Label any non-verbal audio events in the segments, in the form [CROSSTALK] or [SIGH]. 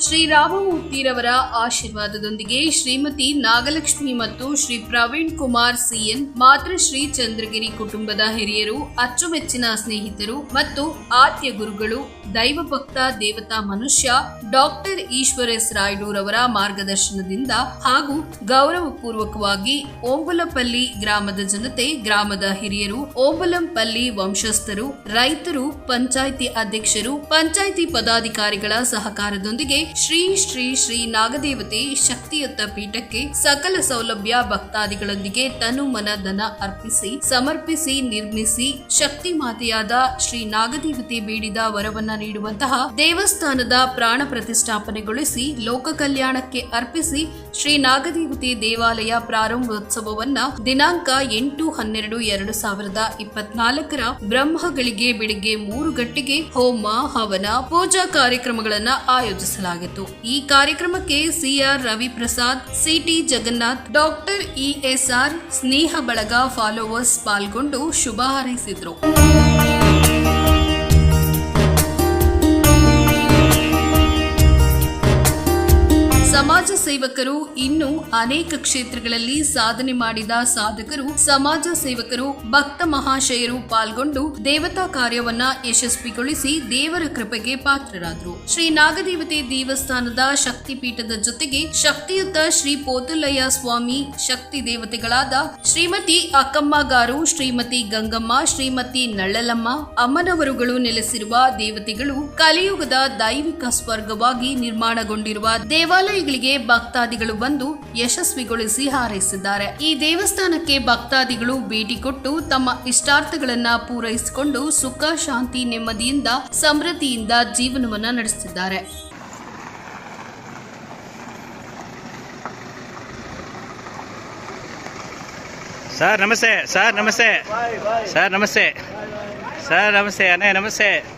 ಶ್ರೀ ರಾಮಮೂರ್ತಿರವರ ಆಶೀರ್ವಾದದೊಂದಿಗೆ ಶ್ರೀಮತಿ ನಾಗಲಕ್ಷ್ಮಿ ಮತ್ತು ಶ್ರೀ ಪ್ರವೀಣ್ ಕುಮಾರ್ ಸಿಎನ್ ಮಾತೃಶ್ರೀ ಚಂದ್ರಗಿರಿ ಕುಟುಂಬದ ಹಿರಿಯರು, ಅಚ್ಚುಮೆಚ್ಚಿನ ಸ್ನೇಹಿತರು ಮತ್ತು ಆದ್ಯ ಗುರುಗಳು ದೈವಭಕ್ತ ದೇವತಾ ಮನುಷ್ಯ, ಡಾಕ್ಟರ್ ಈಶ್ವರ ಎಸ್ ರಾಯ್ಡೂರವರ ಮಾರ್ಗದರ್ಶನದಿಂದ ಹಾಗೂ ಗೌರವಪೂರ್ವಕವಾಗಿ ಓಂಬುಲಪಲ್ಲಿ ಗ್ರಾಮದ ಜನತೆ, ಗ್ರಾಮದ ಹಿರಿಯರು, ಓಂಬುಲಂಪಲ್ಲಿ ವಂಶಸ್ಥರು, ರೈತರು, ಪಂಚಾಯಿತಿ ಅಧ್ಯಕ್ಷರು, ಪಂಚಾಯಿತಿ ಪದಾಧಿಕಾರಿಗಳ ಸಹಕಾರದೊಂದಿಗೆ ಶ್ರೀ ಶ್ರೀ ಶ್ರೀ ನಾಗದೇವತೆ ಶಕ್ತಿಯುತ್ತ ಪೀಠಕ್ಕೆ ಸಕಲ ಸೌಲಭ್ಯ ಭಕ್ತಾದಿಗಳೊಂದಿಗೆ ತನು ಮನ ಧನ ಅರ್ಪಿಸಿ, ಸಮರ್ಪಿಸಿ, ನಿರ್ಮಿಸಿ, ಶಕ್ತಿ ಮಾತೆಯಾದ ಶ್ರೀ ನಾಗದೇವತೆ ಬೇಡಿದ ವರವನ್ನ ನೀಡುವಂತಹ ದೇವಸ್ಥಾನದ ಪ್ರಾಣ ಪ್ರತಿಷ್ಠಾಪನೆಗೊಳಿಸಿ, ಲೋಕ ಕಲ್ಯಾಣಕ್ಕೆ ಅರ್ಪಿಸಿ ಶ್ರೀ ನಾಗದೇವತೆ ದೇವಾಲಯ ಪ್ರಾರಂಭೋತ್ಸವವನ್ನ ದಿನಾಂಕ ಎಂಟು ಹನ್ನೆರಡು ಎರಡು ಸಾವಿರದ ಇಪ್ಪತ್ನಾಲ್ಕರ ಬ್ರಹ್ಮಗಳಿಗೆ ಬೆಳಿಗ್ಗೆ ಮೂರು ಗಂಟೆಗೆ ಹೋಮ, ಹವನ, ಪೂಜಾ ಕಾರ್ಯಕ್ರಮಗಳನ್ನ ಆಯೋಜಿಸಲಾಗಿತ್ತು ಈ ಕಾರ್ಯಕ್ರಮಕ್ಕೆ CR Raviprasad, CT Jagannath, doctor ESR ಸ್ನೇಹ ಬಳಗ ಫಾಲೋವರ್ಸ್ ಪಾಲ್ಗೊಂಡು ಶುಭ ಹಾರೈಸಿದ್ರು. ಸಮಾಜ ಸೇವಕರು ಇನ್ನು ಅನೇಕ ಕ್ಷೇತ್ರಗಳಲ್ಲಿ ಸಾಧನೆ ಮಾಡಿದ ಸಾಧಕರು, ಸಮಾಜ ಸೇವಕರು, ಭಕ್ತ ಮಹಾಶಯರು ಪಾಲ್ಗೊಂಡು ದೇವತಾ ಕಾರ್ಯವನ್ನ ಯಶಸ್ವಿಗೊಳಿಸಿ ದೇವರ ಕೃಪೆಗೆ ಪಾತ್ರರಾದರು. ಶ್ರೀ ನಾಗದೇವತೆ ದೇವಸ್ಥಾನದ ಶಕ್ತಿಪೀಠದ ಜೊತೆಗೆ ಶಕ್ತಿಯುತ ಶ್ರೀ ಪೋತುಲಯ್ಯ ಸ್ವಾಮಿ ಶಕ್ತಿ ದೇವತೆಗಳಾದ ಶ್ರೀಮತಿ ಅಕ್ಕಮ್ಮಗಾರು, ಶ್ರೀಮತಿ ಗಂಗಮ್ಮ, ಶ್ರೀಮತಿ ನಳ್ಳಲಮ್ಮ ಅಮ್ಮನವರುಗಳು ನೆಲೆಸಿರುವ ದೇವತೆಗಳು ಕಲಿಯುಗದ ದೈವಿಕ ಸ್ವರ್ಗವಾಗಿ ನಿರ್ಮಾಣಗೊಂಡಿರುವ ದೇವಾಲಯಗಳಿಗೆ ಭಕ್ತಾದಿಗಳು ಬಂದು ಯಶಸ್ವಿಗೊಳಿಸಿ ಹಾರೈಸಿದ್ದಾರೆ. ಈ ದೇವಸ್ಥಾನಕ್ಕೆ ಭಕ್ತಾದಿಗಳು ಭೇಟಿ ಕೊಟ್ಟು ತಮ್ಮ ಇಷ್ಟಾರ್ಥಗಳನ್ನ ಪೂರೈಸಿಕೊಂಡು ಸುಖ, ಶಾಂತಿ, ನೆಮ್ಮದಿಯಿಂದ ಸಮೃದ್ಧಿಯಿಂದ ಜೀವನವನ್ನ ನಡೆಸುತ್ತಿದ್ದಾರೆ. ಸರ್, ನಮಸ್ತೆ. ಸರ್ ನಮಸ್ತೆ. ಸರ್ ನಮಸ್ತೆ. ಸರ್, ನಮಸ್ತೆ. ಅನೇ ನಮಸ್ತೆ.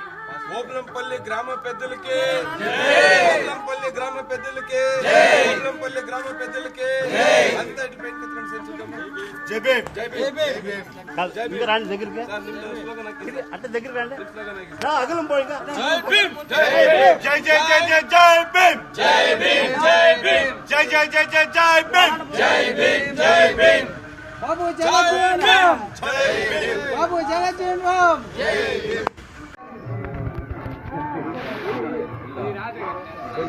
ఓపులంపల్లి గ్రామ పెద్దలకి ఓపులంపల్లి గ్రామ పెద్దలకి ఓపులంపల్లి గ్రామ పెద్దలకి అంతటి అంటే దగ్గర రండి అగలం పోయింగా జై జై జై జై జై భీమ్ జై భీమ్ జై భీమ్ జై జై జై జై జై భీమ్ జై భీమ్ జై భీమ్ బాబు జగజ్జీవన్ రామ్ బాబు జగజ్జీవన్ రామ్ జై భీమ్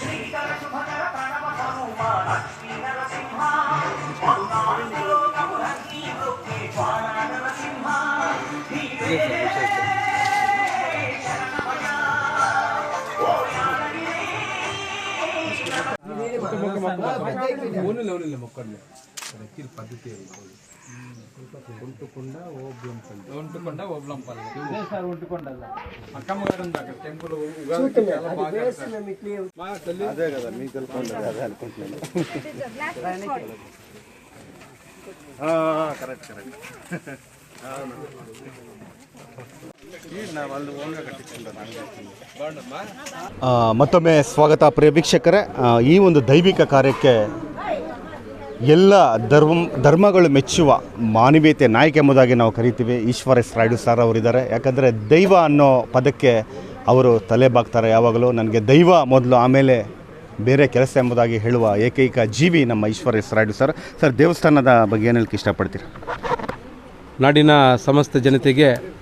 శ్రీకర శుభకర ప్రణవ స్వరూపాణ ஒன்றும் పద్ధతి ఒంటుకొండ ఓబ్లంపల్లి ఒంటుకొండ ఓబ్లంపల్లి ఇదే అక్కడ టెంపుల్ అదే కదా మీకు తెలుపుకుంటుంది కరెక్ట్ కరెక్ట్ ಮತ್ತೊಮ್ಮೆ ಸ್ವಾಗತ ಪ್ರಿಯ ವೀಕ್ಷಕರೇ. ಈ ಒಂದು ದೈವಿಕ ಕಾರ್ಯಕ್ಕೆ ಎಲ್ಲ ಧರ್ಮ, ಧರ್ಮಗಳು ಮೆಚ್ಚುವ ಮಾನವೀಯತೆ ನಾಯಕ ಎಂಬುದಾಗಿ ನಾವು ಕರಿತೀವಿ. ಎಸ್ ರಾಯ್ಡು ಸರ್ ಅವರಿದ್ದಾರೆ. ಯಾಕಂದರೆ ದೈವ ಅನ್ನೋ ಪದಕ್ಕೆ ಅವರು ತಲೆ ಬಾಕ್ತಾರೆ ಯಾವಾಗಲೂ. ನನಗೆ ದೈವ ಮೊದಲು, ಆಮೇಲೆ ಬೇರೆ ಕೆಲಸ ಎಂಬುದಾಗಿ ಹೇಳುವ ಏಕೈಕ ಜೀವಿ ನಮ್ಮ Eshwara S Rayudu sir. Sir, ದೇವಸ್ಥಾನದ ಬಗ್ಗೆ ಏನಕ್ಕೆ ಇಷ್ಟಪಡ್ತೀರಾ? ನಾಡಿನ ಸಮಸ್ತ ಜನತೆಗೆ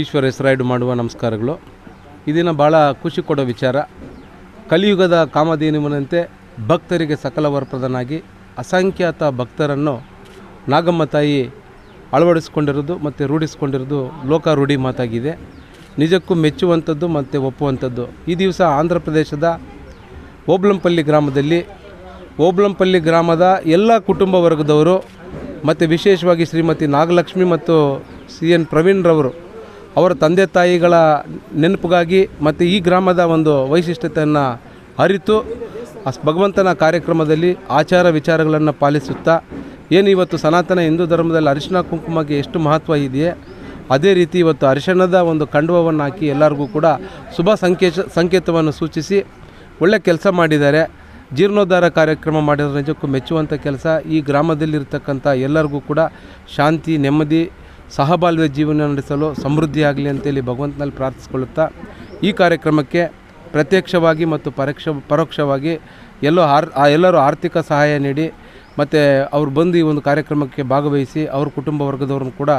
ಈಶ್ವರ ಹೆಸರಾಯ್ಡು ಮಾಡುವ ನಮಸ್ಕಾರಗಳು. ಇದನ್ನು ಭಾಳ ಖುಷಿ ಕೊಡೋ ವಿಚಾರ. ಕಲಿಯುಗದ ಕಾಮಧೇನುವಿನಂತೆ ಭಕ್ತರಿಗೆ ಸಕಲ ವರಪ್ರದನಾಗಿ ಅಸಂಖ್ಯಾತ ಭಕ್ತರನ್ನು ನಾಗಮ್ಮ ತಾಯಿ ಅಳವಡಿಸ್ಕೊಂಡಿರೋದು ಮತ್ತು ರೂಢಿಸ್ಕೊಂಡಿರೋದು ಲೋಕ ರೂಢಿ ಮಾತಾಗಿದೆ. ನಿಜಕ್ಕೂ ಮೆಚ್ಚುವಂಥದ್ದು ಮತ್ತು ಒಪ್ಪುವಂಥದ್ದು. ಈ ದಿವಸ ಆಂಧ್ರ ಪ್ರದೇಶದ ಓಬ್ಲಂಪಲ್ಲಿ ಗ್ರಾಮದಲ್ಲಿ ಓಬ್ಲಂಪಲ್ಲಿ ಗ್ರಾಮದ ಎಲ್ಲ ಕುಟುಂಬ ವರ್ಗದವರು ಮತ್ತು ವಿಶೇಷವಾಗಿ ಶ್ರೀಮತಿ ನಾಗಲಕ್ಷ್ಮಿ ಮತ್ತು ಸಿ ಎನ್ ಪ್ರವೀಣ್ರವರು ಅವರ ತಂದೆ ತಾಯಿಗಳ ನೆನಪಿಗಾಗಿ ಮತ್ತು ಈ ಗ್ರಾಮದ ಒಂದು ವೈಶಿಷ್ಟ್ಯತೆಯನ್ನು ಅರಿತು ಭಗವಂತನ ಕಾರ್ಯಕ್ರಮದಲ್ಲಿ ಆಚಾರ ವಿಚಾರಗಳನ್ನು ಪಾಲಿಸುತ್ತಾ ಏನು ಇವತ್ತು ಸನಾತನ ಹಿಂದೂ ಧರ್ಮದಲ್ಲಿ ಅರಿಶಿನ ಕುಂಕುಮಕ್ಕೆ ಎಷ್ಟು ಮಹತ್ವ ಇದೆಯೇ, ಅದೇ ರೀತಿ ಇವತ್ತು ಅರಿಶಿಣದ ಒಂದು ಕಂಡುವವನ್ನು ಹಾಕಿ ಎಲ್ಲರಿಗೂ ಕೂಡ ಶುಭ ಸಂಕೇತ, ಸಂಕೇತವನ್ನು ಸೂಚಿಸಿ ಒಳ್ಳೆ ಕೆಲಸ ಮಾಡಿದ್ದಾರೆ. ಜೀರ್ಣೋದ್ಧಾರ ಕಾರ್ಯಕ್ರಮ ಮಾಡಿರೋ ನಿಜಕ್ಕೂ ಮೆಚ್ಚುವಂಥ ಕೆಲಸ. ಈ ಗ್ರಾಮದಲ್ಲಿರ್ತಕ್ಕಂಥ ಎಲ್ಲರಿಗೂ ಕೂಡ ಶಾಂತಿ, ನೆಮ್ಮದಿ ಸಹಬಾಳ್ವೆ ಜೀವನ ನಡೆಸಲು ಸಮೃದ್ಧಿಯಾಗಲಿ ಅಂತೇಳಿ ಭಗವಂತನಲ್ಲಿ ಪ್ರಾರ್ಥಿಸ್ಕೊಳ್ಳುತ್ತಾ ಈ ಕಾರ್ಯಕ್ರಮಕ್ಕೆ ಪ್ರತ್ಯಕ್ಷವಾಗಿ ಮತ್ತು ಪರೋಕ್ಷ ಪರೋಕ್ಷವಾಗಿ ಎಲ್ಲೋ ಆರ್ ಎಲ್ಲರೂ ಆರ್ಥಿಕ ಸಹಾಯ ನೀಡಿ ಮತ್ತು ಅವ್ರು ಬಂದು ಈ ಒಂದು ಕಾರ್ಯಕ್ರಮಕ್ಕೆ ಭಾಗವಹಿಸಿ ಅವ್ರ ಕುಟುಂಬ ವರ್ಗದವ್ರನ್ನು ಕೂಡ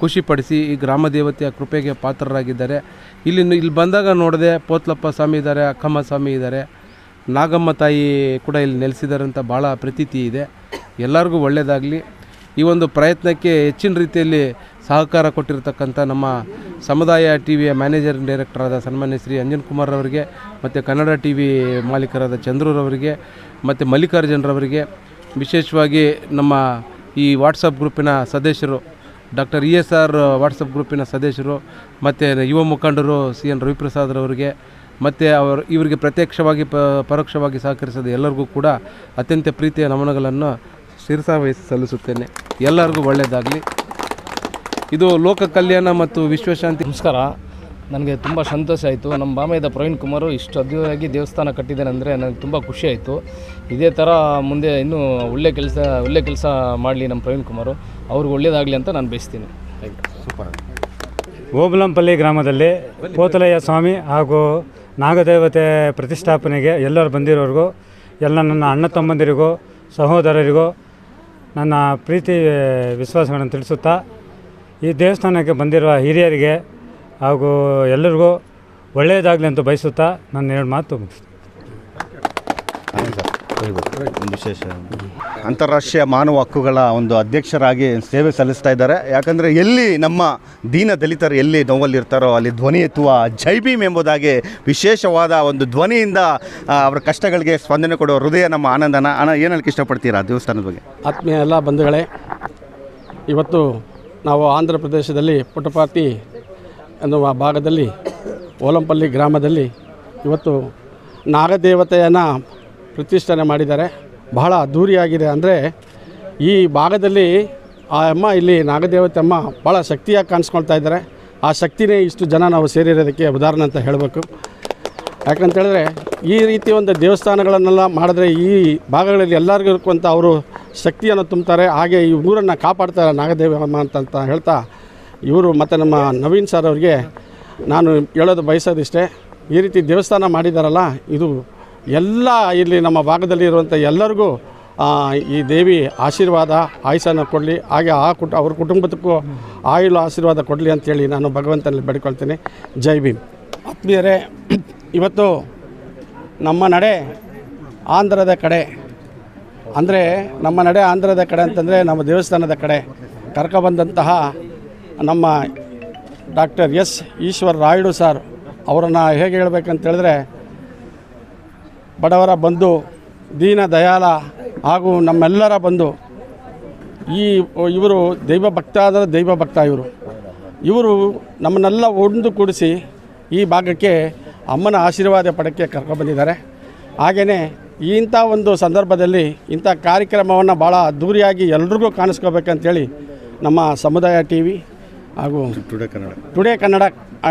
ಖುಷಿಪಡಿಸಿ ಈ ಗ್ರಾಮ ದೇವತೆಯ ಕೃಪೆಗೆ ಪಾತ್ರರಾಗಿದ್ದಾರೆ. ಇಲ್ಲಿ ಇಲ್ಲಿ ಬಂದಾಗ ನೋಡಿದೆ ಪೋತ್ಲಪ್ಪ ಸ್ವಾಮಿ ಇದ್ದಾರೆ, ಅಕ್ಕಮ್ಮ ಸ್ವಾಮಿ ಇದ್ದಾರೆ. ನಾಗಮ್ಮ ತಾಯಿ ಕೂಡ ಇಲ್ಲಿ ನೆಲೆಸಿದ್ದಾರೆ ಅಂತ ಭಾಳ ಪ್ರತೀತಿ ಇದೆ. ಎಲ್ಲರಿಗೂ ಒಳ್ಳೆಯದಾಗಲಿ ಈ ಒಂದು ಪ್ರಯತ್ನಕ್ಕೆ ಹೆಚ್ಚಿನ ರೀತಿಯಲ್ಲಿ ಸಹಕಾರ ಕೊಟ್ಟಿರತಕ್ಕಂಥ ನಮ್ಮ ಸಮುದಾಯ ಟಿ ವಿಯ ಮ್ಯಾನೇಜರ್ ಡೈರೆಕ್ಟರ್ ಆದ ಸನ್ಮಾನ್ಯ ಶ್ರೀ ಅಂಜನ್ ಕುಮಾರ್ ಅವರಿಗೆ ಮತ್ತು ಕನ್ನಡ ಟಿ ವಿ ಮಾಲೀಕರಾದ ಚಂದ್ರರವರಿಗೆ ಮತ್ತು ಮಲ್ಲಿಕಾರ್ಜುನರವರಿಗೆ ವಿಶೇಷವಾಗಿ ನಮ್ಮ ಈ ವಾಟ್ಸಪ್ ಗ್ರೂಪಿನ ಸದಸ್ಯರು, doctor E S R WhatsApp ಗ್ರೂಪಿನ ಸದಸ್ಯರು, ಮತ್ತು ಯುವ ಮುಖಂಡರು ಸಿ ಎನ್ ರವಿಪ್ರಸಾದ್ರವರಿಗೆ ಮತ್ತು ಅವರು ಇವರಿಗೆ ಪ್ರತ್ಯಕ್ಷವಾಗಿ ಪ, ಪರೋಕ್ಷವಾಗಿ ಸಹಕರಿಸಿದ ಎಲ್ಲರಿಗೂ ಕೂಡ ಅತ್ಯಂತ ಪ್ರೀತಿಯ ನಮನಗಳನ್ನು ಶಿರಸಾವಹಿಸಿ ಸಲ್ಲಿಸುತ್ತೇನೆ. ಎಲ್ಲರಿಗೂ ಒಳ್ಳೆಯದಾಗಲಿ. ಇದು ಲೋಕ ಕಲ್ಯಾಣ ಮತ್ತು ವಿಶ್ವಶಾಂತಿ ನಮಸ್ಕಾರ. ನನಗೆ ತುಂಬ ಸಂತೋಷ ಆಯಿತು. ನಮ್ಮ ಬಾಮೈದ ಪ್ರವೀಣ್ ಕುಮಾರು ಇಷ್ಟು ಅದ್ಭುತವಾಗಿ ದೇವಸ್ಥಾನ ಕಟ್ಟಿದ್ದಾನೆ ಅಂದರೆ ನನಗೆ ತುಂಬ ಖುಷಿ ಆಯಿತು. ಇದೇ ಥರ ಮುಂದೆ ಇನ್ನೂ ಒಳ್ಳೆ ಕೆಲಸ ಒಳ್ಳೆ ಕೆಲಸ ಮಾಡಲಿ ನಮ್ಮ ಪ್ರವೀಣ್ ಕುಮಾರು ಅವ್ರಿಗೆ ಒಳ್ಳೇದಾಗಲಿ ಅಂತ ನಾನು ಬಯಸ್ತೀನಿ. ಥ್ಯಾಂಕ್ ಯು ಓಬಲಂಪಲ್ಲಿ ಗ್ರಾಮದಲ್ಲಿ ಕೋತಲಯ್ಯ ಸ್ವಾಮಿ ಹಾಗೂ ನಾಗದೇವತೆ ಪ್ರತಿಷ್ಠಾಪನೆಗೆ ಎಲ್ಲರೂ ಬಂದಿರೋರಿಗೂ ಎಲ್ಲ ನನ್ನ ಅಣ್ಣ ತಮ್ಮಂದಿರಿಗೂ ಸಹೋದರರಿಗೂ ನನ್ನ ಪ್ರೀತಿ ವಿಶ್ವಾಸಗಳನ್ನು ತಿಳಿಸುತ್ತಾ ಈ ದೇವಸ್ಥಾನಕ್ಕೆ ಬಂದಿರುವ ಹಿರಿಯರಿಗೆ ಹಾಗೂ ಎಲ್ಲರಿಗೂ ಒಳ್ಳೆಯದಾಗಲಿ ಅಂತ ಬಯಸುತ್ತಾ ನನ್ನ ಎರಡು ಮಾತು ಮುಗಿಸ್ತೀನಿ. ವಿಶೇಷ. ಅಂತಾರಾಷ್ಟ್ರೀಯ ಮಾನವ ಹಕ್ಕುಗಳ ಒಂದು ಅಧ್ಯಕ್ಷರಾಗಿ ಸೇವೆ ಸಲ್ಲಿಸ್ತಾ ಇದ್ದಾರೆ. ಯಾಕಂದರೆ ಎಲ್ಲಿ ನಮ್ಮ ದೀನ ದಲಿತರು ಎಲ್ಲಿ ನೋವಲ್ಲಿರ್ತಾರೋ ಅಲ್ಲಿ ಧ್ವನಿ ಎತ್ತುವ ಜೈ ಭೀಮ್ ಎಂಬುದಾಗಿ ವಿಶೇಷವಾದ ಒಂದು ಧ್ವನಿಯಿಂದ ಅವರ ಕಷ್ಟಗಳಿಗೆ ಸ್ಪಂದನೆ ಕೊಡುವ ಹೃದಯ ನಮ್ಮ ಆನಂದನ. ಅಣ್ಣ ಏನಕ್ಕೆ ಹೇಳಕ್ಕೆ ಇಷ್ಟಪಡ್ತೀರಾ ದೇವಸ್ಥಾನದ ಬಗ್ಗೆ? ಆತ್ಮೀಯ ಎಲ್ಲ ಬಂಧುಗಳೇ ಇವತ್ತು ನಾವು ಆಂಧ್ರ ಪ್ರದೇಶದಲ್ಲಿ ಪುಟ್ಟಪಾತಿ ಎನ್ನುವ ಭಾಗದಲ್ಲಿ ಓಲಂಪಲ್ಲಿ ಗ್ರಾಮದಲ್ಲಿ ಇವತ್ತು ನಾಗದೇವತೆಯನ್ನು ಪ್ರತಿಷ್ಠಾನೆ ಮಾಡಿದ್ದಾರೆ. ಬಹಳ ಅದ್ಧೂರಿಯಾಗಿದೆ ಅಂದರೆ ಈ ಭಾಗದಲ್ಲಿ ಆ ಅಮ್ಮ ಇಲ್ಲಿ ನಾಗದೇವತೆ ಅಮ್ಮ ಭಾಳ ಶಕ್ತಿಯಾಗಿ ಕಾಣಿಸ್ಕೊಳ್ತಾ ಇದ್ದಾರೆ. ಆ ಶಕ್ತಿನೇ ಇಷ್ಟು ಜನ ನಾವು ಸೇರಿರೋದಕ್ಕೆ ಉದಾಹರಣೆ ಅಂತ ಹೇಳಬೇಕು. ಯಾಕಂತೇಳಿದ್ರೆ ಈ ರೀತಿ ಒಂದು ದೇವಸ್ಥಾನಗಳನ್ನೆಲ್ಲ ಮಾಡಿದ್ರೆ ಈ ಭಾಗಗಳಲ್ಲಿ ಎಲ್ಲರಿಗೂ ಇರುವಂಥ ಅವರು ಶಕ್ತಿಯನ್ನು ತುಂಬ್ತಾರೆ, ಹಾಗೆ ಈ ಊರನ್ನು ಕಾಪಾಡ್ತಾರೆ ನಾಗದೇವಮ್ಮ ಅಂತ ಹೇಳ್ತಾ ಇವರು ಮತ್ತು ನಮ್ಮ ನವೀನ್ ಸರ್ ಅವರಿಗೆ ನಾನು ಹೇಳೋದು ಬಯಸೋದಿಷ್ಟೇ. ಈ ರೀತಿ ದೇವಸ್ಥಾನ ಮಾಡಿದಾರಲ್ಲ, ಇದು ಎಲ್ಲ ಇಲ್ಲಿ ನಮ್ಮ ಭಾಗದಲ್ಲಿ ಇರುವಂಥ ಎಲ್ಲರಿಗೂ ಈ ದೇವಿ ಆಶೀರ್ವಾದ ಆಯುಷನ್ನು ಕೊಡಲಿ. ಹಾಗೆ ಆ ಕುಟ ಅವ್ರ ಕುಟುಂಬದಕ್ಕೂ ಆಯುಳು ಆಶೀರ್ವಾದ ಕೊಡಲಿ ಅಂತೇಳಿ ನಾನು ಭಗವಂತನಲ್ಲಿ ಬೇಡ್ಕೊಳ್ತೀನಿ. ಜೈ ಭೀಮ್. ಆತ್ಮೀಯರೇ, ಇವತ್ತು ನಮ್ಮ ನಡೆ ಆಂಧ್ರದ ಕಡೆ ಅಂದರೆ ನಮ್ಮ ನಡೆ ಆಂಧ್ರದ ಕಡೆ ಅಂತಂದರೆ ನಮ್ಮ ದೇವಸ್ಥಾನದ ಕಡೆ ಕರ್ಕೊಬಂದಂತಹ ನಮ್ಮ doctor S Eshwar Rayudu sir ಅವರನ್ನು ಹೇಗೆ ಹೇಳಬೇಕಂತ ಹೇಳಿದ್ರೆ, ಬಡವರ ಬಂಧು, ದೀನ ದಯಾಲ ಹಾಗೂ ನಮ್ಮೆಲ್ಲರ ಬಂಧು, ಈ ಇವರು ದೈವ ಭಕ್ತ ಆದರೆ ದೈವ ಭಕ್ತ ಇವರು. ಇವರು ನಮ್ಮನ್ನೆಲ್ಲ ಒಂದು ಕೂಡಿಸಿ ಈ ಭಾಗಕ್ಕೆ ಅಮ್ಮನ ಆಶೀರ್ವಾದ ಪಡಕ್ಕೆ ಕರ್ಕೊಬಂದಿದ್ದಾರೆ ಹಾಗೆಯೇ ಇಂಥ ಒಂದು ಸಂದರ್ಭದಲ್ಲಿ ಇಂಥ ಕಾರ್ಯಕ್ರಮವನ್ನು ಭಾಳ ಅದ್ದೂರಿಯಾಗಿ ಎಲ್ರಿಗೂ ಕಾಣಿಸ್ಕೋಬೇಕಂತೇಳಿ ನಮ್ಮ ಸಮುದಾಯ ಟಿ ವಿ ಹಾಗೂ today Kannada. Today Kannada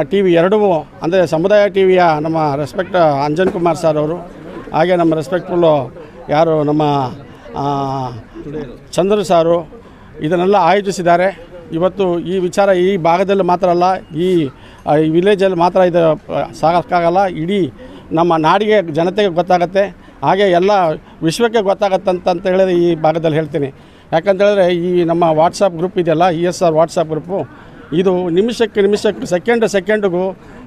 T V ಎರಡೂ ಅಂದರೆ ಸಮುದಾಯ ಟಿ ವಿಯ ನಮ್ಮ ರೆಸ್ಪೆಕ್ಟ್ ಅಂಜನ್ ಕುಮಾರ್ ಸರ್ ಅವರು ಹಾಗೆ ನಮ್ಮ ರೆಸ್ಪೆಕ್ಟ್ಫುಲ್ಲು ಯಾರು ನಮ್ಮ ಚಂದ್ರ ಸಾರು ಇದನ್ನೆಲ್ಲ ಆಯೋಜಿಸಿದ್ದಾರೆ. ಇವತ್ತು ಈ ವಿಚಾರ ಈ ಭಾಗದಲ್ಲಿ ಮಾತ್ರ ಅಲ್ಲ ಈ ಆ, ವಿಲೇಜಲ್ಲಿ ಮಾತ್ರ ಇದು ಆ, ಸಾಗೋಕ್ಕಾಗಲ್ಲ ಇಡೀ ನಮ್ಮ ನಾಡಿಗೆ ಜನತೆಗೆ ಗೊತ್ತಾಗತ್ತೆ. ಹಾಗೆ ಎಲ್ಲ ವಿಶ್ವಕ್ಕೆ ಗೊತ್ತಾಗತ್ತಂತ ಹೇಳಿದ್ರೆ ಈ ಭಾಗದಲ್ಲಿ ಹೇಳ್ತೀನಿ. ಯಾಕಂತೇಳಿದ್ರೆ ಈ ನಮ್ಮ ವಾಟ್ಸಪ್ ಗ್ರೂಪ್ ಇದೆಯಲ್ಲ E S R WhatsApp group ಇದು ನಿಮಿಷಕ್ಕೆ ನಿಮಿಷಕ್ಕೆ ಸೆಕೆಂಡ್ ಸೆಕೆಂಡ್ಗೂ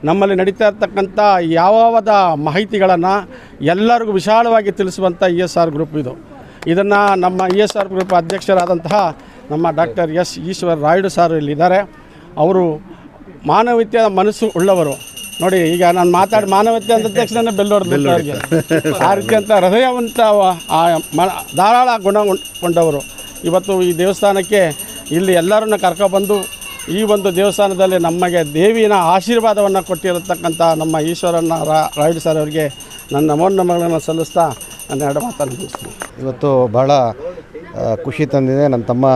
ನಮ್ಮಲ್ಲಿ ನಡೀತಾ ಇರ್ತಕ್ಕಂಥ ಯಾವದ ಮಾಹಿತಿಗಳನ್ನು ಎಲ್ಲರಿಗೂ ವಿಶಾಲವಾಗಿ ತಿಳಿಸುವಂಥ ಇ ಎಸ್ ಆರ್ ಗ್ರೂಪ್ ಇದು. ಇದನ್ನು ನಮ್ಮ ಇ ಎಸ್ ಆರ್ ಗ್ರೂಪ್ ಅಧ್ಯಕ್ಷರಾದಂತಹ ನಮ್ಮ ಡಾಕ್ಟರ್ ಎಸ್ ಈಶ್ವರ್ ರಾಯ್ಡು ಸಾರು ಇಲ್ಲಿದ್ದಾರೆ. ಅವರು ಮಾನವೀಯತೆಯ ಮನಸ್ಸು ಉಳ್ಳವರು. ನೋಡಿ ಈಗ ನಾನು ಮಾತಾಡಿ ಮಾನವತೆ ಅಂದ ತಕ್ಷಣ ಬೆಲ್ಲೋಡ್ದು ಅವ್ರಿಗೆ ಆ [LAUGHS] ರೀತಿ ಅಂತ ಹೃದಯವಂತ ಆ ಮ ಧಾರಾಳ ಗುಣಗೊಂಡವರು. ಇವತ್ತು ಈ ದೇವಸ್ಥಾನಕ್ಕೆ ಇಲ್ಲಿ ಎಲ್ಲರನ್ನ ಕರ್ಕೊಬಂದು ಈ ಒಂದು ದೇವಸ್ಥಾನದಲ್ಲಿ ನಮಗೆ ದೇವಿನ ಆಶೀರ್ವಾದವನ್ನು ಕೊಟ್ಟಿರತಕ್ಕಂಥ ನಮ್ಮ ಈಶ್ವರನ ರಾ- ರಾಯ್ಡು ಸರ್ ಅವರಿಗೆ ನನ್ನ ನಮೋ ನಮಗಳನ್ನು ಸಲ್ಲಿಸ್ತಾ ನನ್ನ ಎರಡು ಮಾತನ್ನು ಮುಗಿಸ್ತೀನಿ. ಇವತ್ತು ಬಹಳ ಖುಷಿ ತಂದಿದೆ. ನನ್ನ ತಮ್ಮ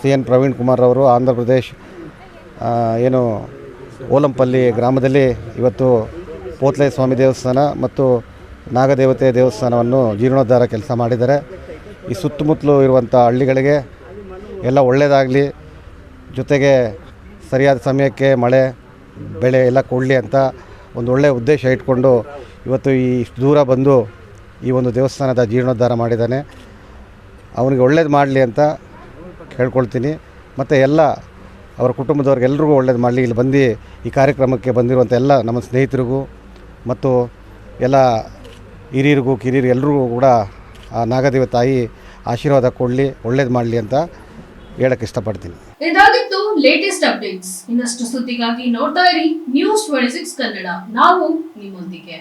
ಸಿ ಎನ್ ಪ್ರವೀಣ್ ಕುಮಾರ್ ಅವರು ಆಂಧ್ರ ಪ್ರದೇಶ್ ಏನು ಓಲಂಪಲ್ಲಿ ಗ್ರಾಮದಲ್ಲಿ ಇವತ್ತು ಪೋತ್ಲೆ ಸ್ವಾಮಿ ದೇವಸ್ಥಾನ ಮತ್ತು ನಾಗದೇವತೆ ದೇವಸ್ಥಾನವನ್ನು ಜೀರ್ಣೋದ್ಧಾರ ಕೆಲಸ ಮಾಡಿದ್ದಾರೆ. ಈ ಸುತ್ತಮುತ್ತಲು ಇರುವಂಥ ಹಳ್ಳಿಗಳಿಗೆ ಎಲ್ಲ ಒಳ್ಳೆಯದಾಗಲಿ, ಜೊತೆಗೆ ಸರಿಯಾದ ಸಮಯಕ್ಕೆ ಮಳೆ, ಬೆಳೆ ಎಲ್ಲ ಕೊಡಲಿ ಅಂತ ಒಂದು ಒಳ್ಳೆಯ ಉದ್ದೇಶ ಇಟ್ಕೊಂಡು ಇವತ್ತು ಈ ಇಷ್ಟು ದೂರ ಬಂದು ಈ ಒಂದು ದೇವಸ್ಥಾನದ ಜೀರ್ಣೋದ್ಧಾರ ಮಾಡಿದ್ದಾನೆ. ಅವನಿಗೆ ಒಳ್ಳೇದು ಮಾಡಲಿ ಅಂತ ಕೇಳ್ಕೊಳ್ತೀನಿ. ಮತ್ತು ಎಲ್ಲ ಅವರ ಕುಟುಂಬದವ್ರಿಗೆಲ್ರಿಗೂ ಒಳ್ಳೇದು ಮಾಡಲಿ. ಇಲ್ಲಿ ಬಂದು ಈ ಕಾರ್ಯಕ್ರಮಕ್ಕೆ ಬಂದಿರುವಂಥ ಎಲ್ಲ ನಮ್ಮ ಸ್ನೇಹಿತರಿಗೂ ಮತ್ತು ಎಲ್ಲ ಹಿರಿಯರಿಗೂ, ಕಿರಿಯರಿಗೂ ಎಲ್ರಿಗೂ ಕೂಡ ಆ ನಾಗದೇವ ತಾಯಿ ಆಶೀರ್ವಾದ ಕೊಡಲಿ, ಒಳ್ಳೇದು ಮಾಡಲಿ ಅಂತ ಹೇಳಕ್ಕೆ ಇಷ್ಟಪಡ್ತೀನಿ. ಇದಾಗಿತ್ತು ಲೇಟೆಸ್ಟ್ ಅಪ್ಡೇಟ್ಸ್ ಇನ್ನಷ್ಟು ಸುದ್ದಿಗಾಗಿ ನೋಡ್ತಾ ಇರಿ ನ್ಯೂಸ್ ಟ್ವೆಂಟಿ ಸಿಕ್ಸ್ ಕನ್ನಡ. ನಾವು ನಿಮ್ಮೊಂದಿಗೆ.